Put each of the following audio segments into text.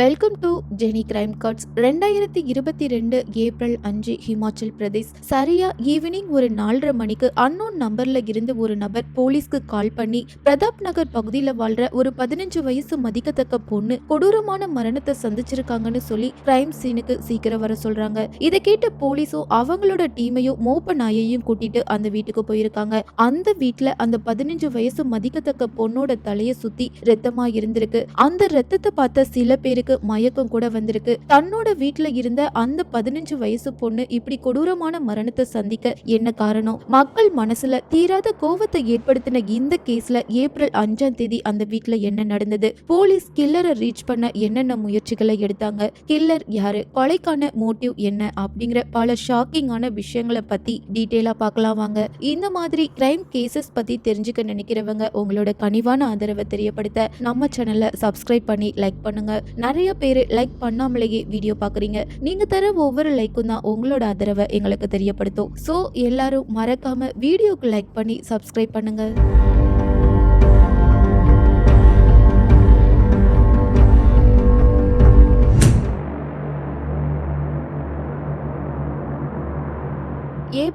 Welcome to Jeni crime cards ரெண்டாயிரத்தி இருபத்தி ரெண்டு ஏப்ரல் அஞ்சு ஹிமாச்சல் பிரதேஷ் சரியா ஈவினிங் ஒரு நாலரை மணிக்கு அன்னோன் நம்பர்ல இருந்து ஒரு நபர் போலீஸ்க்கு கால் பண்ணி பிரதாப் நகர் பகுதியில் வாழ்ற ஒரு பதினஞ்சு வயசு மதிக்கத்தக்க பொண்ணு கொடூரமான மரணத்தை சந்திச்சிருக்காங்கன்னு சொல்லி கிரைம் சீனுக்கு சீக்கிரம் வர சொல்றாங்க. இதை கேட்ட போலீஸும் அவங்களோட டீமையும் மோப்ப நாயையும் கூட்டிட்டு அந்த வீட்டுக்கு போயிருக்காங்க. அந்த வீட்டுல அந்த பதினஞ்சு வயசு மதிக்கத்தக்க பொண்ணோட தலையை சுத்தி ரத்தமா இருந்திருக்கு. அந்த ரத்தத்தை பார்த்த சில பேருக்கு மயக்கம் கூட வந்திருக்கு. தன்னோட வீட்டுல இருந்த அந்த பதினஞ்சு வயசு பொண்ணு இப்படி கொடூரமான மரணத்தை சந்திக்க என்ன காரணம்? மக்கள் மனசுல தீராத கோவத்தை ஏற்படுத்தின இந்த கேஸ்ல ஏப்ரல் அஞ்சாம் தேதி அந்த வீட்டுல என்ன நடந்தது? போலீஸ் கில்லரை ரீச் பண்ண என்னென்ன முயற்சிகளை எடுத்தாங்க? கில்லர் யாரு? கொலைக்கான மோட்டிவ் என்ன? அப்படிங்கிற பல ஷாக்கிங்கான விஷயங்களை பத்தி டீட்டெயிலா பார்க்கலாம் வாங்க. இந்த மாதிரி கிரைம் கேசஸ் பத்தி தெரிஞ்சுக்க நினைக்கிறவங்க உங்களோட கனிவான ஆதரவை தெரியப்படுத்த நம்ம சேனலை சப்ஸ்கிரைப் பண்ணி லைக் பண்ணுங்க. நிறைய பேர் லைக் பண்ணாமலேயே வீடியோ பார்க்குறீங்க நீங்கள் தர ஒவ்வொரு லைக்கும் தான் உங்களோட ஆதரவை எங்களுக்கு தெரியப்படுத்தும். ஸோ எல்லாரும் மறக்காம வீடியோக்கு லைக் பண்ணி சப்ஸ்கிரைப் பண்ணுங்கள்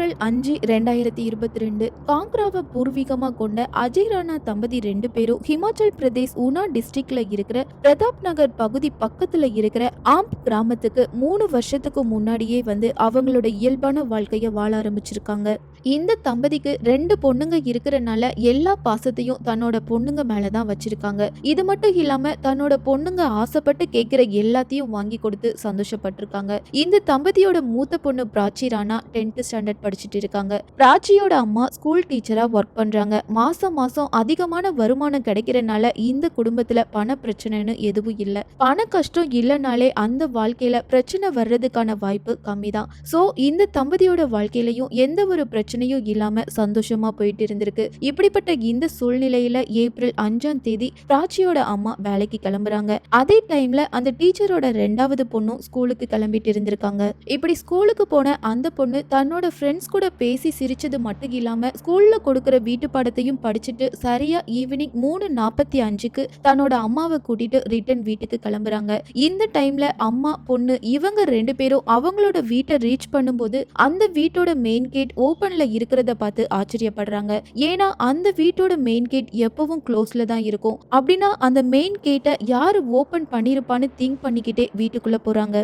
ஏப்ரல் அஞ்சு ரெண்டாயிரத்தி இருபத்தி ரெண்டு காங்க்ராவை பூர்வீகமாக கொண்ட அஜய் ராணா தம்பதி ரெண்டு பேரும் ஹிமாச்சல் பிரதேஷ் உனா டிஸ்ட்ரிக்ட்ல இருக்கிற பிரதாப் நகர் பகுதி பக்கத்துல இருக்கிற ஆம்ப் கிராமத்துக்கு மூணு வருஷத்துக்கு முன்னாடியே வந்து அவங்களோட இயல்பான வாழ்க்கையை வாழ ஆரம்பிச்சிருக்காங்க. இந்த தம்பதிக்கு ரெண்டு பொண்ணுங்க இருக்கிறனால எல்லா பாசத்தையும் தன்னோட பொண்ணுங்க மேலதான் வச்சிருக்காங்க. இது மட்டும் இல்லாம தன்னோட பொண்ணுங்க ஆசைப்பட்டு கேட்கிற எல்லாத்தையும் வாங்கி கொடுத்து சந்தோஷப்பட்டிருக்காங்க. இந்த தம்பதியோட மூத்த பொண்ணு பிராச்சி ராணா டென்த் ஸ்டாண்டர்ட் படிச்சுட்டு இருக்காங்க. ராஜியோட அம்மா ஸ்கூல் டீச்சரா ஒர்க் பண்றாங்க. மாசம் மாசம் அதிகமான வருமானம் கிடைக்கிறனால இந்த குடும்பத்துல பண பிரச்சனைன்னு எதுவும் இல்லை. பண கஷ்டம் இல்லைனாலே அந்த வாழ்க்கையில பிரச்சனை வர்றதுக்கான வாய்ப்பு கம்மி தான் ஸோ இந்த தம்பதியோட வாழ்க்கையிலையும் எந்த ஒரு பிரச்சனையும் இல்லாம சந்தோஷமா போயிட்டு இருந்திருக்கு. இப்படிப்பட்ட இந்த சூழ்நிலையில ஏப்ரல் அஞ்சாம் தேதி ராஜியோட அம்மா வேலைக்கு கிளம்புறாங்க. அதே டைம்ல அந்த டீச்சரோட ரெண்டாவது பொண்ணும் ஸ்கூலுக்கு கிளம்பிட்டு இருந்திருக்காங்க. இப்படி ஸ்கூலுக்கு போன அந்த பொண்ணு தன்னோட ஃப்ரெண்ட்ஸ் கூட பேசி சிரிச்சது மட்டும் இல்லாம ஸ்கூல்ல கொடுக்கிற வீட்டு பாடத்தையும் படிச்சுட்டு சரியா ஈவினிங் மூணு நாற்பத்தி அஞ்சுக்கு தன்னோட அம்மாவை கூட்டிட்டு ரிட்டர்ன் வீட்டுக்கு கிளம்புறாங்க. இந்த டைம்ல அம்மா பொண்ணு இவங்க ரெண்டு பேரும் அவங்களோட வீட்டை ரீச் பண்ணும்போது அந்த வீட்டோட மெயின் கேட் ஓபன்ல இருக்கிறத பார்த்து ஆச்சரியப்படுறாங்க. ஏன்னா அந்த வீட்டோட மெயின் கேட் எப்பவும் க்ளோஸ்ல தான் இருக்கும். அப்படின்னா அந்த மெயின் கேட்டை யாரு ஓபன் பண்ணிருப்பான்னு திங்க் பண்ணிக்கிட்டே வீட்டுக்குள்ள போறாங்க.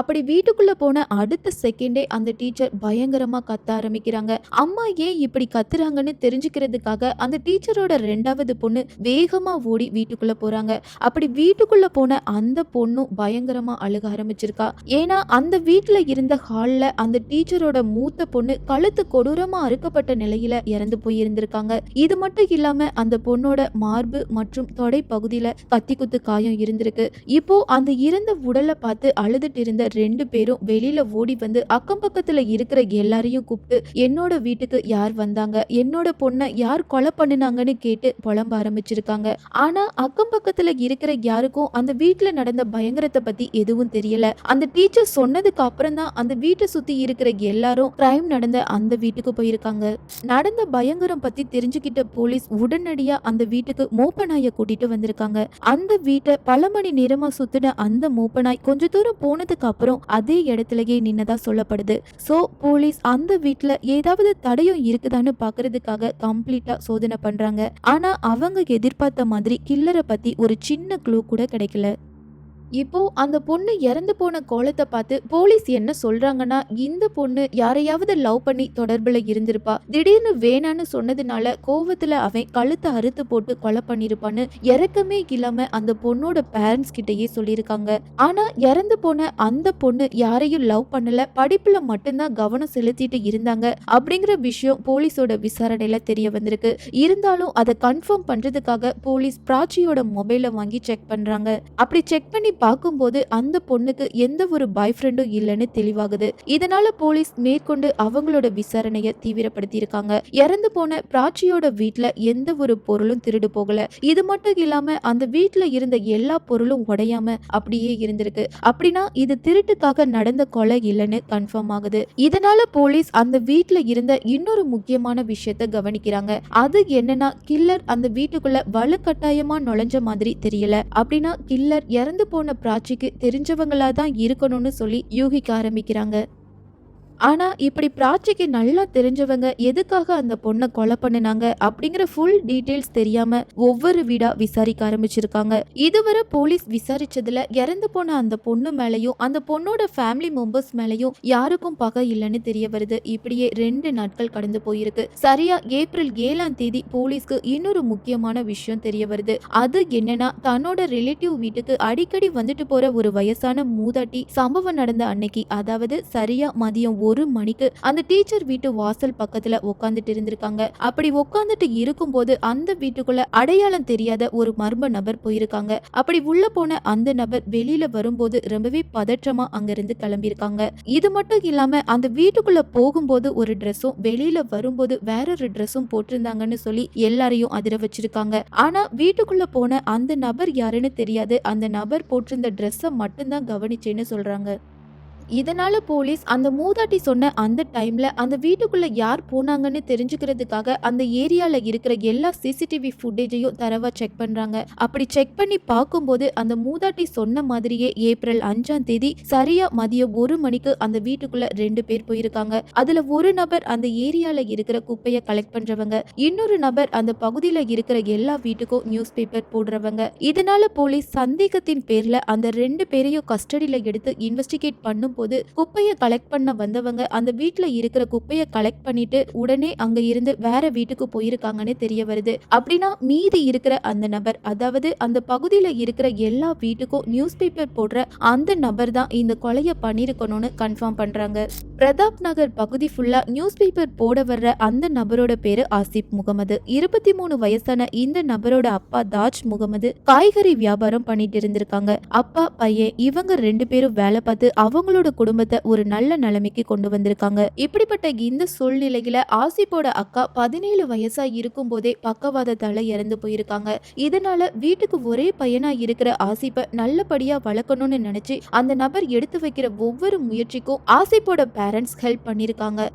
அப்படி வீட்டுக்குள்ள போன அடுத்த செகண்டே அந்த டீச்சர் பயங்கரமா கத்த ஆரம்பிக்கிறாங்க. அம்மா ஏன் இப்படி கத்துறாங்கன்னு தெரிஞ்சுக்கிறதுக்காக அந்த டீச்சரோட ரெண்டாவது பொண்ணு வேகமா ஓடி வீட்டுக்குள்ள போறாங்க. அப்படி வீட்டுக்குள்ள போன அந்த பொண்ணும் பயங்கரமா அழுக ஆரம்பிச்சிருக்கா. ஏன்னா அந்த வீட்டுல இருந்த ஹால்ல அந்த டீச்சரோட மூத்த பொண்ணு கழுத்து கொடூரமா அறுக்கப்பட்ட நிலையில இறந்து போயிருந்திருக்காங்க. இது மட்டும் இல்லாம அந்த பொண்ணோட மார்பு மற்றும் தொடை பகுதியில கத்தி குத்து காயம் இருந்திருக்கு. இப்போ அந்த இறந்த உடலை பார்த்து அழுதுட்டு இருந்த ரெண்டு பேரும் வெளியில ஓடி வந்து அக்கம் பக்கத்துல இருக்கிற எல்லாரையும் கூப்பிட்டு என்னோட வீட்டுக்கு யார் வந்தாங்க? என்னோட பொண்ணை யார் கொலை பண்ணினாங்கன்னு கேட்டு புலம்ப ஆரம்பிச்சிருக்காங்க. ஆனா அக்கம் பக்கத்துல இருக்கிற யாருக்கும் அந்த வீட்டுல நடந்த பயங்கரத்தை பத்தி எதுவும் தெரியல. அந்த டீச்சர் சொன்னதுக்கு அப்புறம் தான் அந்த வீட்டை சுத்தி இருக்கிற எல்லாரும் கிரைம் நடந்த அந்த வீட்டுக்கு போயிருக்காங்க. நடந்த பயங்கரம் பத்தி தெரிஞ்சுக்கிட்ட போலீஸ் உடனடியா அந்த வீட்டுக்கு மோப்பநாயை கூட்டிட்டு வந்திருக்காங்க. அந்த வீட்டை பல மணி நேரமா சுத்தின அந்த மோப்பனாய் கொஞ்ச தூரம் போனதுக்கு அப்புறம் அதே இடத்துலயே நின்னதா சொல்லப்படுது. சோ போலீஸ் அந்த வீட்ல ஏதாவது தடையும் இருக்குதான்னு பாக்குறதுக்காக கம்ப்ளீட்டா சோதனை பண்றாங்க. ஆனா அவங்க எதிர்பார்த்த மாதிரி கில்லரை பத்தி ஒரு சின்ன க்ளூ கூட கிடைக்கல. இப்போ அந்த பொண்ணு இறந்து போன கோலத்தை பார்த்து போலீஸ் என்ன சொல்றாங்கன்னா இந்த பொண்ணு யாரையாவது லவ் பண்ணி தொடர்புல இருந்திருப்பா. திடீர்னு வேணான்னு சொன்னதுனால கோவத்துல அவன் கழுத்தை அறுத்து போட்டு கொலை பண்ணிருப்பான்னு இறக்கமே இல்லாம அந்த பொண்ணோட பேரண்ட்ஸ் கிட்டயே சொல்லியிருக்காங்க. ஆனா இறந்து போன அந்த பொண்ணு யாரையும் லவ் பண்ணல படிப்புல மட்டும்தான் கவனம் செலுத்திட்டு இருந்தாங்க அப்படிங்கிற விஷயம் போலீஸோட விசாரணையில தெரிய வந்திருக்கு. இருந்தாலும் அதை கன்ஃபார்ம் பண்றதுக்காக போலீஸ் பிராச்சியோட மொபைலை வாங்கி செக் பண்றாங்க. அப்படி செக் பண்ணி பார்க்கும்போது அந்த பொண்ணுக்கு எந்த ஒரு பாய் ஃப்ரெண்டும் இல்லைன்னு தெளிவாகுது. இதனால போலீஸ் மேற்கொண்டு அவங்களோட விசாரணையை தீவிரப்படுத்தி இருக்காங்க இறந்து போன பிராச்சியோட வீட்ல எந்த ஒரு பொருளும் திருடு போகல. இது மட்டும் இல்லாம அந்த வீட்டுல இருந்த எல்லா பொருளும் உடையாம அப்படியே இருந்திருக்கு. அப்படின்னா இது திருட்டுக்காக நடந்த கொலை இல்லைன்னு கன்ஃபார்ம் ஆகுது. இதனால போலீஸ் அந்த வீட்டுல இருந்த இன்னொரு முக்கியமான விஷயத்த கவனிக்கிறாங்க. அது என்னன்னா கில்லர் அந்த வீட்டுக்குள்ள வலுக்கட்டாயமா நுழைஞ்ச மாதிரி தெரியல. அப்படின்னா கில்லர் இறந்து போன பிராச்சிக்கு தெரிஞ்சவங்களா தான் இருக்கணும்னு சொல்லி யூகிக்க ஆரம்பிக்கிறாங்க. ஆனால் இப்படி பிராச்சிக்கு நல்லா தெரிஞ்சவங்க எதுக்காக அந்த பொண்ணை கொலை பண்ணுனாங்க அப்படிங்கிற ஃபுல் டீட்டெயில்ஸ் தெரியாம ஒவ்வொரு வீடா விசாரிக்க ஆரம்பிச்சிருக்காங்க. இதுவரை போலீஸ் விசாரிச்சதுல இறந்து போன அந்த பொண்ணு மேலையும் அந்த பொண்ணோட ஃபேமிலி மெம்பர்ஸ் மேலையும் யாருக்கும் பகை இல்லைன்னு தெரிய வருது. இப்படியே ரெண்டு நாட்கள் கடந்து போயிருக்கு. சரியா ஏப்ரல் ஏழாம் தேதி போலீஸ்க்கு இன்னொரு முக்கியமான விஷயம் தெரிய வருது. அது என்னன்னா தன்னோட ரிலேட்டிவ் வீட்டுக்கு அடிக்கடி வந்துட்டு போற ஒரு வயசான மூதாட்டி சம்பவம் நடந்த அன்னைக்கு அதாவது சரியா மதியம் ஒரு ஒரு மணிக்கு அந்த டீச்சர் வீட்டு வாசல் பக்கத்துல உட்காந்துட்டு இருந்திருக்காங்க. அப்படி உட்காந்துட்டு இருக்கும்போது அந்த வீட்டுக்குள்ள அடையாளம் தெரியாத ஒரு மர்ம நபர் போயிருக்காங்க. அப்படி உள்ள போன அந்த நபர் வெளியில வரும்போது ரொம்பவே பதற்றமா அங்கிருந்து கிளம்பியிருக்காங்க. இது மட்டும் இல்லாம அந்த வீட்டுக்குள்ள போகும்போது ஒரு ட்ரெஸ்ஸும் வெளியில வரும்போது வேறொரு ட்ரெஸ்ஸும் போட்டிருந்தாங்கன்னு சொல்லி எல்லாரையும் அதிர வச்சிருக்காங்க. ஆனா வீட்டுக்குள்ள போன அந்த நபர் யாருன்னு தெரியாது. அந்த நபர் போட்டிருந்த ட்ரெஸ்ஸை மட்டும்தான் கவனிச்சேன்னு சொல்றாங்க. இதனால போலீஸ் அந்த மூதாட்டி சொன்ன அந்த டைம்ல அந்த வீட்டுக்குள்ள யார் போனாங்கன்னு தெரிஞ்சுக்கிறதுக்காக அந்த ஏரியால இருக்கிற எல்லா சிசிடிவி ஃபுட்டேஜையும் தரவா செக் பண்றாங்க. அப்படி செக் பண்ணி பார்க்கும்போது அந்த மூதாட்டி சொன்ன மாதிரியே ஏப்ரல் அஞ்சாம் தேதி சரியா மதியம் ஒரு மணிக்கு அந்த வீட்டுக்குள்ள ரெண்டு பேர் போயிருக்காங்க. அதுல ஒரு நபர் அந்த ஏரியால இருக்கிற குப்பையை கலெக்ட் பண்றவங்க. இன்னொரு நபர் அந்த பகுதியில இருக்கிற எல்லா வீட்டுக்கும் நியூஸ் பேப்பர் போடுறவங்க. இதனால போலீஸ் சந்தேகத்தின் பேர்ல அந்த ரெண்டு பேரையும் கஸ்டடியில எடுத்து இன்வெஸ்டிகேட் பண்ணும் போது குப்பையை கலெக்ட் பண்ண வந்தவங்க அந்த வீட்டுல இருக்கிற குப்பையை கலெக்ட் பண்ணிட்டு உடனே அங்க இருந்து வேற வீட்டுக்கு போயிருக்காங்கன்னு தெரிய வருது. அப்படின்னா மீதி இருக்கிற அந்த நபர் அதாவது அந்த பகுதியில இருக்கிற எல்லா வீட்டுக்கும் நியூஸ் பேப்பர் போடுற அந்த நபர் தான் இந்த கொலையை பண்ணிருக்கணும்னு கன்ஃபார்ம் பண்றாங்க. பிரதாப் நகர் பகுதி ஃபுல்லா நியூஸ் பேப்பர் போட வர்ற அந்த நபரோட பேரு ஆசிப் முகமது. இருபத்தி மூணு வயசான இந்த நபரோட அப்பா தாஜ் முகமது காய்கறி வியாபாரம் பண்ணிட்டு இருந்திருக்காங்க. அப்பா பையன் இவங்க ரெண்டு பேரும் வேலை பார்த்து அவங்களோட குடும்பத்தை ஒரு நல்ல நிலைமைக்கு கொண்டு வந்திருக்காங்க. இப்படிப்பட்ட இந்த சூழ்நிலையில ஆசிப்போட அக்கா பதினேழு வயசா இருக்கும் போதே பக்கவாதத்தால இறந்து போயிருக்காங்க. இதனால வீட்டுக்கு ஒரே பையனா இருக்கிற ஆசிப்பை நல்லபடியா வளர்க்கணும்னு நினைச்சு அந்த நபர் எடுத்து வைக்கிற ஒவ்வொரு முயற்சிக்கும் ஆசிப்போட பேரண்ட்ஸ் ஹெல்ப் பண்ணிருக்காங்க.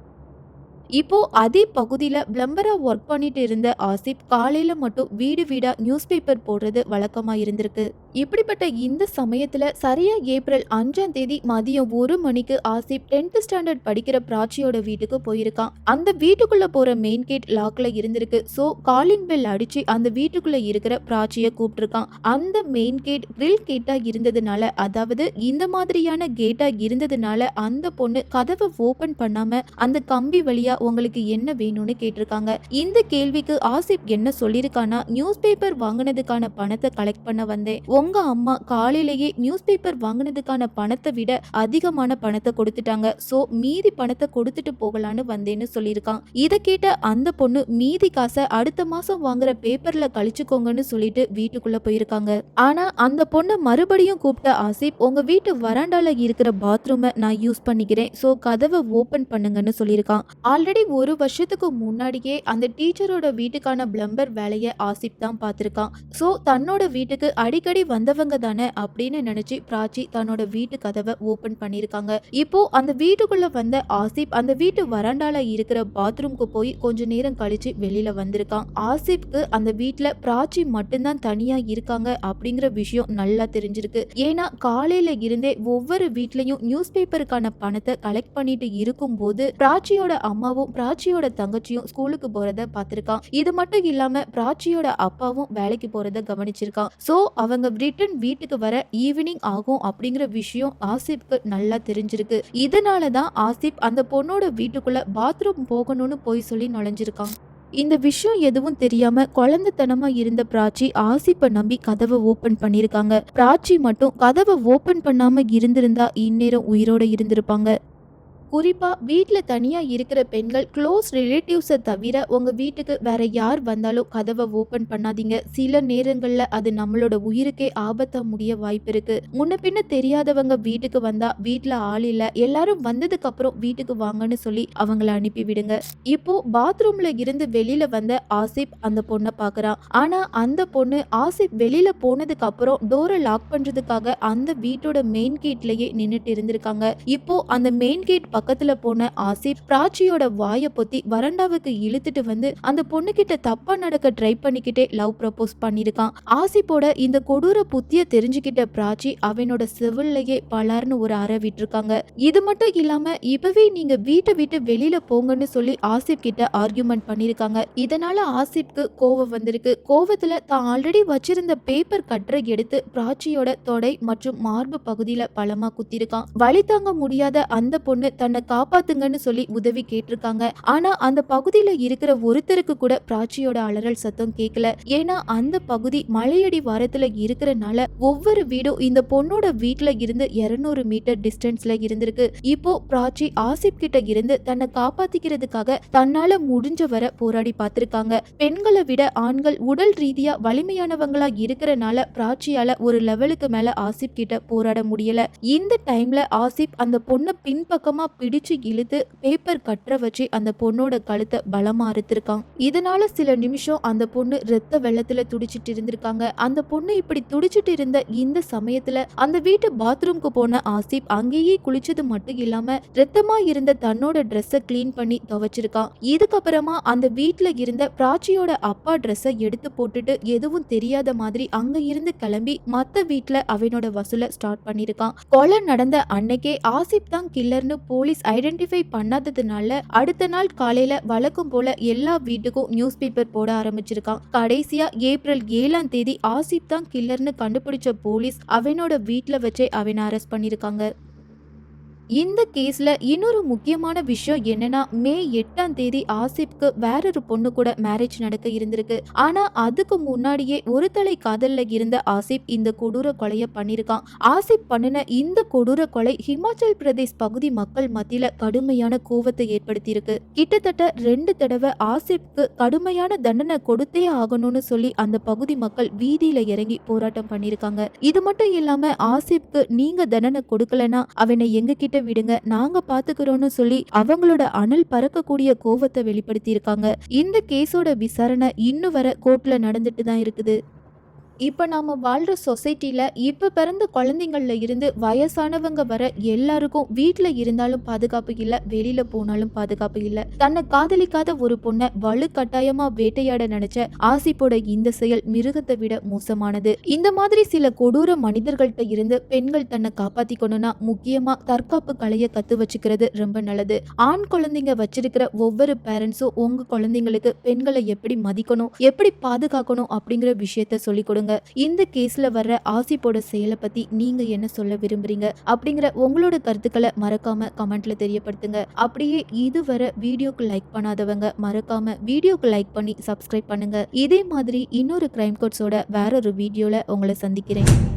இப்போ அதே பகுதியில் பிளம்பரா ஒர்க் பண்ணிட்டு இருந்த ஆசிப் காலையில மட்டும் வீடு வீடா நியூஸ் பேப்பர் போடுறது வழக்கமா இருந்திருக்கு. இப்படிப்பட்ட இந்த சமயத்துல சரியா ஏப்ரல் அஞ்சாம் தேதி மதியம் ஒரு மணிக்கு ஆசிப் டென்த் ஸ்டாண்டர்ட் படிக்கிற பிராச்சியோட வீட்டுக்கு போயிருக்கான். அந்த வீட்டுக்குள்ள போற மெயின் கேட் லாக்ல இருந்திருக்கு. சோ காலிங் பெல் அடிச்சு அந்த வீட்டுக்குள்ள இருக்கிற பிராச்சிய கூப்பிட்டுருக்கான். அந்த மெயின் கேட் கிரில் கேட்டா இருந்ததுனால அதாவது இந்த மாதிரியான கேட்டா இருந்ததுனால அந்த பொண்ணு கதவை ஓபன் பண்ணாம அந்த கம்பி வழியா உங்களுக்கு என்ன வேணும்னு கேட்டிருக்காங்க. இந்த கேள்விக்கு ஆசிப் என்ன சொல்லியிருக்கானா நியூஸ் பேப்பர் வாங்கினதுக்கான பணத்தை கலெக்ட் பண்ண வந்தேன். உங்க அம்மா காலையிலேயே நியூஸ் பேப்பர் வாங்கினதுக்கான பணத்தை விட அதிகமான பணத்தை கொடுத்துட்டாங்க. சோ மீதி பணத்தை கொடுத்துட்டு போகலான்னு வந்தேன்னு சொல்லியிருக்கான். இதை கேட்ட அந்த பொண்ணு மீதி காசை அடுத்த மாசம் வாங்குற பேப்பர்ல கழிச்சுக்கோங்கன்னு சொல்லிட்டு வீட்டுக்குள்ள போயிருக்காங்க. ஆனா அந்த பொண்ணை மறுபடியும் கூப்பிட்ட ஆசிப் உங்க வீட்டு வராண்டால இருக்கிற பாத்ரூமை நான் யூஸ் பண்ணிக்கிறேன். சோ கதவை ஓபன் பண்ணுங்கன்னு சொல்லியிருக்கான். ஆல்ரெடி ஒரு வருஷத்துக்கு முன்னாடியே அந்த டீச்சரோட வீட்டுக்கான பிளம்பர் வேலையை ஆசிப் தான் பார்த்துருக்கான். ஸோ தன்னோட வீட்டுக்கு அடிக்கடி வந்தவங்க தானே அப்படின்னு நினைச்சு பிராச்சி தன்னோட வீட்டு கதவை ஓபன் பண்ணியிருக்காங்க. இப்போ அந்த வீட்டுக்குள்ள வந்த ஆசிப் அந்த வீட்டு வராண்டால இருக்கிற பாத்ரூம்க்கு போய் கொஞ்ச நேரம் கழிச்சு வெளியில வந்திருக்கான். ஆசிப்க்கு அந்த வீட்டுல பிராச்சி மட்டும்தான் தனியா இருக்காங்க அப்படிங்கிற விஷயம் நல்லா தெரிஞ்சிருக்கு. ஏன்னா காலையில இருந்தே ஒவ்வொரு வீட்லயும் நியூஸ் பேப்பருக்கான பணத்தை கலெக்ட் பண்ணிட்டு இருக்கும்போது பிராச்சியோட அம்மாவும் பிராச்சியோட தங்கச்சியும் ஸ்கூலுக்கு போறத பார்த்திருக்கான். இது மட்டும் இல்லாம பிராச்சியோட அப்பாவும் வேலைக்கு போறத கவனிச்சிருக்கான். சோ அவங்க பிரிட்டன் வீட்டுக்கு வர ஈவினிங் ஆகும் அப்படிங்கிற விஷயம் ஆசிப்க்கு நல்லா தெரிஞ்சிருக்கு. இதனால தான் ஆசிப் அந்த பொண்ணோட வீட்டுக்குள்ள பாத்ரூம் போகணும்னு போய் சொல்லி நுழைஞ்சிருக்கான். இந்த விஷயம் எதுவும் தெரியாம குழந்தைத்தனமா இருந்த பிராச்சி ஆசிப்பை நம்பி கதவை ஓபன் பண்ணிருக்காங்க. பிராச்சி மட்டும் கதவை ஓபன் பண்ணாம இருந்திருந்தா இந்நேரம் உயிரோட இருந்திருப்பாங்க. குறிப்பாக வீட்டில் தனியாக இருக்கிற பெண்கள் க்ளோஸ் ரிலேட்டிவ்ஸை தவிர உங்கள் வீட்டுக்கு வேற யார் வந்தாலும் கதவை ஓப்பன் பண்ணாதீங்க. சில நேரங்களில் அது நம்மளோட உயிருக்கே ஆபத்தாக முடிய வாய்ப்பு இருக்குது முன்ன பின்ன தெரியாதவங்க வீட்டுக்கு வந்தால் வீட்டில் ஆள் இல்லை. எல்லாரும் வந்ததுக்கு அப்புறம் வீட்டுக்கு வாங்கன்னு சொல்லி அவங்கள அனுப்பி விடுங்க. இப்போ பாத்ரூம்ல இருந்து வெளியில வந்த ஆசிப் அந்த பொண்ணை பார்க்கறான் ஆனால் அந்த பொண்ணு ஆசிப் வெளியில போனதுக்கு அப்புறம் டோரை லாக் பண்றதுக்காக அந்த வீட்டோட மெயின் கேட்லயே நின்றுட்டு இருந்திருக்காங்க. இப்போ அந்த மெயின் கேட் பக்கத்துல போன ஆசிப் பிராச்சியோட வாயை பொத்தி வறண்டாவுக்கு இழுத்துட்டு வந்து அந்த பொண்ணு கிட்ட தப்பா நடக்க ட்ரை பண்ணிக்கிட்டே லவ் ப்ரப்போஸ் பண்ணிருக்கான். ஆசிப்போட இந்த கொடூர புத்திய தெரிஞ்சுக்கிட்ட பிராச்சி அவனோட செவில்லையே பலார்னு ஒரு அறை விட்டுருக்காங்க. இது மட்டும் இல்லாம இப்பவே நீங்க வீட்டை விட்டு வெளியில போங்கன்னு சொல்லி ஆசிப் கிட்ட ஆர்கியூமெண்ட் பண்ணிருக்காங்க. இதனால ஆசிப்க்கு கோவம் வந்திருக்கு. கோவத்துல தான் ஆல்ரெடி வச்சிருந்த பேப்பர் கட்டரை எடுத்து பிராச்சியோட தொடை மற்றும் மார்பு பகுதியில பலமா குத்திருக்கான். வழி தாங்க முடியாத அந்த பொண்ணு தன்னை காப்பாத்துங்கன்னு சொல்லி உதவி கேட்டிருக்காங்க. ஆனா அந்த பகுதியில இருக்கிற ஒருத்தருக்கு கூட பிராச்சியோட அலறல் சத்தம் கேட்கல ஏன்னா அந்த பகுதி மலையடி வாரத்துல இருக்கிறனால ஒவ்வொரு வீடும் இந்த பொண்ணோட வீட்டுல இருந்து 200 மீட்டர் டிஸ்டன்ஸ்ல இருந்திருக்கு. இப்போ பிராச்சி ஆசிப் கிட்ட இருந்து தன்னை காப்பாத்திக்கிறதுக்காக தன்னால முடிஞ்ச வர போராடி பார்த்திருக்காங்க பெண்களை விட ஆண்கள் உடல் ரீதியா வலிமையானவங்களா இருக்கிறனால பிராச்சியால ஒரு லெவலுக்கு மேல ஆசிப் கிட்ட போராட முடியல. இந்த டைம்ல ஆசிப் அந்த பொண்ணை பின்பக்கமா பிடிச்சு இழுத்து பேப்பர் கட்டுற வச்சு அந்த பொண்ணோட கழுத்தை பலமா அறுத்திருக்கான். இதனால சில நிமிஷம் அந்த பொண்ணு ரத்த வெள்ளத்துல துடிச்சிட்டு இருந்திருக்காங்க. அந்த பொண்ணு இப்படி துடிச்சிட்டு இருந்த இந்த சமயத்துல அந்த வீட்டு பாத்ரூம்க்கு போன ஆசிப் அங்கேயே குளிச்சது மட்டும் இல்லாம ரத்தமா இருந்த தன்னோட ட்ரெஸ்ஸை க்ளீன் பண்ணி துவைச்சிருக்கான். இதுக்கப்புறமா அந்த வீட்டுல இருந்த பிராச்சியோட அப்பா ட்ரெஸ்ஸை எடுத்து போட்டுட்டு எதுவும் தெரியாத மாதிரி அங்க இருந்து கிளம்பி மத்த வீட்டுல அவனோட வசூல ஸ்டார்ட் பண்ணிருக்கான். கொலை நடந்த அன்னைக்கே ஆசிப் தான் கில்லர்னு போலீஸ் ஐடென்டிஃபை பண்ணாததுனால அடுத்த நாள் காலையில வழக்கம் போல எல்லா வீட்டுக்கும் நியூஸ் பேப்பர் போட ஆரம்பிச்சிருக்கான். கடைசியா ஏப்ரல் ஏழாம் தேதி ஆசிப் தான் கில்லர்னு கண்டுபிடிச்ச போலீஸ் அவனோட வீட்ல வச்சே அவனை அரெஸ்ட் பண்ணிருக்காங்க. இந்த கேஸ்ல இன்னொரு முக்கியமான விஷயம் என்னன்னா மே எட்டாம் தேதி ஆசிப்க்கு வேறொரு பொண்ணு கூட மேரேஜ் நடக்க இருந்திருக்கு. ஆனா அதுக்கு முன்னாடியே ஒரு தலை காதல்ல இருந்த ஆசிப் இந்த கொடூர கொலைய பண்ணிருக்கான். ஆசிப் பண்ணின இந்த கொடூர கொலை ஹிமாச்சல் பிரதேஷ் பகுதி மக்கள் மத்தியில கடுமையான கோவத்தை ஏற்படுத்தியிருக்கு. கிட்டத்தட்ட ரெண்டு தடவை ஆசிப்க்கு கடுமையான தண்டனை கொடுத்தே ஆகணும்னு சொல்லி அந்த பகுதி மக்கள் வீதியில இறங்கி போராட்டம் பண்ணிருக்காங்க இது மட்டும் இல்லாம ஆசிப்க்கு நீங்க தண்டனை கொடுக்கலன்னா அவனை எங்க கிட்ட விடுங்க. நாங்க பாத்துக்கிறோம்னு சொல்லி அவங்களோட அனல் பறக்கக்கூடிய கோவத்தை வெளிப்படுத்தி இருக்காங்க இந்த கேஸோட விசாரணை இன்னும் வர கோர்ட்ல நடந்துட்டு தான் இருக்குது. இப்போ நாம வாழ்ற சொசைட்டியில் இப்போ பிறந்த குழந்தைங்கள்ல இருந்து வயசானவங்க வர எல்லாருக்கும் வீட்டில் இருந்தாலும் பாதுகாப்பு இல்லை வெளியில் போனாலும் பாதுகாப்பு இல்லை. தன்னை காதலிக்காத ஒரு பொண்ணை வலுக்கட்டாயமாக வேட்டையாட நினைச்ச ஆசிப்போட இந்த செயல் மிருகத்தை விட மோசமானது. இந்த மாதிரி சில கொடூர மனிதர்கள்ட்ட இருந்து பெண்கள் தன்னை காப்பாற்றிக்கணும்னா முக்கியமாக தற்காப்பு கலையை கற்று வச்சுக்கிறது ரொம்ப நல்லது. ஆண் குழந்தைங்க வச்சிருக்கிற ஒவ்வொரு பேரண்ட்ஸும் உங்கள் குழந்தைங்களுக்கு பெண்களை எப்படி மதிக்கணும் எப்படி பாதுகாக்கணும் அப்படிங்கிற விஷயத்த சொல்லிக் கொடுங்க. இந்த கேஸ்ல வர்ற ஆசிப்போட செயலை பத்தி நீங்க என்ன சொல்ல விரும்புறீங்க? அப்படிங்கிற உங்களோட கருத்துக்களை மறக்காம கமெண்ட்ல தெரியப்படுத்துங்க. அப்படியே இதுவரை வீடியோக்கு லைக் பண்ணாதவங்க மறக்காம வீடியோக்கு லைக் பண்ணி சப்ஸ்கிரைப் பண்ணுங்க. இதே மாதிரி இன்னொரு கிரைம் கோட்ஸோட வேற ஒரு வீடியோல உங்களை சந்திக்கிறேன்.